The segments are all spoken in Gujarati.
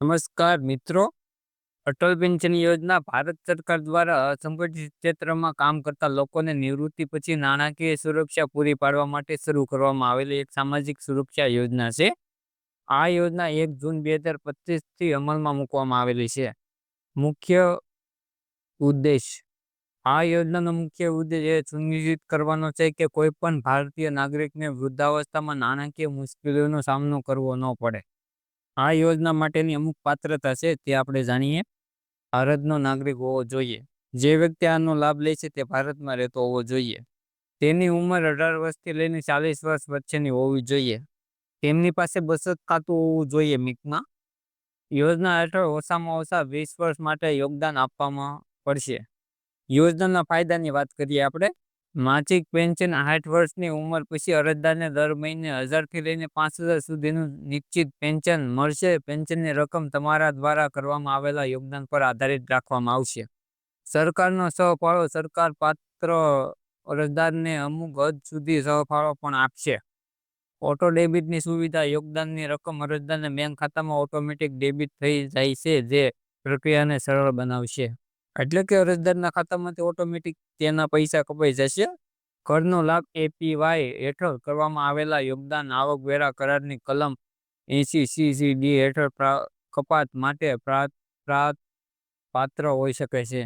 નમસ્કાર મિત્રો. અટલ પેન્શન યોજના ભારત સરકાર દ્વારા અસંગઠિત ક્ષેત્રમાં કામ કરતા લોકોને નિવૃત્તિ પછી નાણાકીય સુરક્ષા પૂરી પાડવા માટે શરૂ કરવામાં આવેલી એક સામાજિક સુરક્ષા યોજના છે. આ યોજના એક જૂન બે હજાર પચીસથી અમલમાં મૂકવામાં આવેલી છે. મુખ્ય ઉદ્દેશ. આ યોજનાનો મુખ્ય ઉદ્દેશ એ સુનિશ્ચિત કરવાનો છે કે કોઈ પણ ભારતીય નાગરિકને વૃદ્ધાવસ્થામાં નાણાકીય મુશ્કેલીઓનો સામનો કરવો ન પડે. આ યોજના માટેની અમુક પાત્રતા છે તે આપણે જાણીએ. ભારતનો નાગરિક હોવો જોઈએ. જે વ્યક્તિ આનો લાભ લે છે તે ભારતમાં રહેતો હોવો જોઈએ. તેની ઉંમર અઢાર વર્ષથી લઈને ચાલીસ વર્ષ વચ્ચેની હોવી જોઈએ. તેમની પાસે બચત ખાતું હોવું જોઈએ મિકમાં. યોજના હેઠળ ઓછામાં ઓછા વીસ વર્ષ માટે યોગદાન આપવામાં પડશે. યોજનાના ફાયદાની વાત કરીએ આપણે. માસિક પેન્શન સાઠ વર્ષની ઉંમર પછી અરજદારને દર મહિને હજારથી લઈને પાંચ હજાર સુધીનું નિશ્ચિત પેન્શન મળશે. પેન્શનની રકમ તમારા દ્વારા કરવામાં આવેલા યોગદાન પર આધારિત રાખવામાં આવશે. સરકારનો સહફાળો સરકાર પાત્ર અરજદારને અમુક હદ સુધી સહફાળો પણ આપશે. ઓટો ડેબિટની સુવિધા યોગદાનની રકમ અરજદારને બેંક ખાતામાં ઓટોમેટિક ડેબિટ થઈ જાય છે, જે પ્રક્રિયાને સરળ બનાવશે. એટલે કે અરજદારના ખાતામાંથી ઓટોમેટિક તેના પૈસા કપાઈ જશે. કરનો લાભ એપીવાય હેઠળ કરવામાં આવેલા યોગદાન આવકવેરા કરારની કલમ એસી ડી હેઠળ કપાત માટે પાત્ર હોઈ શકે છે.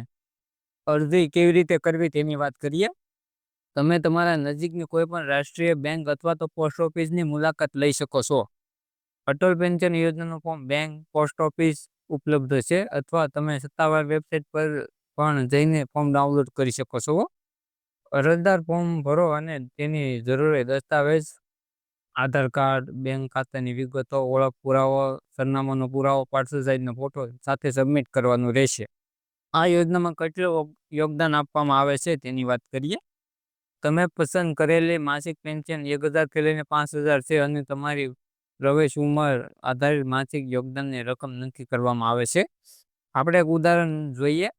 અરજી કેવી રીતે કરવી તેની વાત કરીએ. તમે તમારા નજીકની કોઈ પણ રાષ્ટ્રીય બેંક અથવા તો પોસ્ટ ઓફિસની મુલાકાત લઈ શકો છો. અટલ પેન્શન યોજનાનું ફોર્મ બેંક, પોસ્ટ ઓફિસ ઉપલબ્ધ છે અથવા તમે સત્તાવાર વેબસાઇટ પર પણ જઈને ફોર્મ ડાઉનલોડ કરી શકો છો. અરજદાર ફોર્મ ભરો અને તેની જરૂરી દસ્તાવેજ, આધાર કાર્ડ બેંક ખાતાની વિગતો, ઓળખ પુરાવો, સરનામાનો પુરાવો પાર્સલ સાઇઝનો ફોટો સાથે સબમિટ કરવાનું રહેશે. આ યોજનામાં કેટલું યોગદાન આપવામાં આવે છે તેની વાત કરીએ. તમે પસંદ કરેલી માસિક પેન્શન એક હજારથી લઈને પાંચ હજાર છે અને તમારી પ્રવેશ ઉંમર આધારિત માસિક યોગદાનની રકમ નક્કી કરવામાં આવે છે. આપણે એક ઉદાહરણ જોઈએ.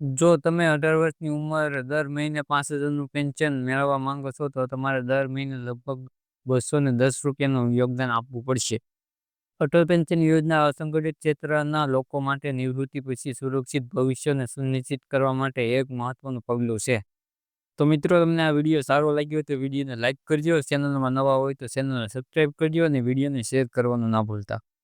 જો તમે અઢાર વર્ષની ઉંમર દર મહિને પાંચ હજારનું પેન્શન મેળવવા માંગો છો, તો તમારે દર મહિને લગભગ બસો ને દસ રૂપિયાનું યોગદાન આપવું પડશે. અટલ પેન્શન યોજના અસંગઠિત ક્ષેત્રના લોકો માટે નિવૃત્તિ પછી સુરક્ષિત ભવિષ્યને સુનિશ્ચિત કરવા માટે એક મહત્વનું પગલું છે. તો મિત્રો, તમને આ વીડિયો સારો લાગ્યો હોય તો વિડીયોને લાઇક કરજો. ચેનલમાં નવા હોય તો ચેનલને સબસ્ક્રાઈબ કરજો અને વિડીયોને શેર કરવાનું ના ભૂલતા.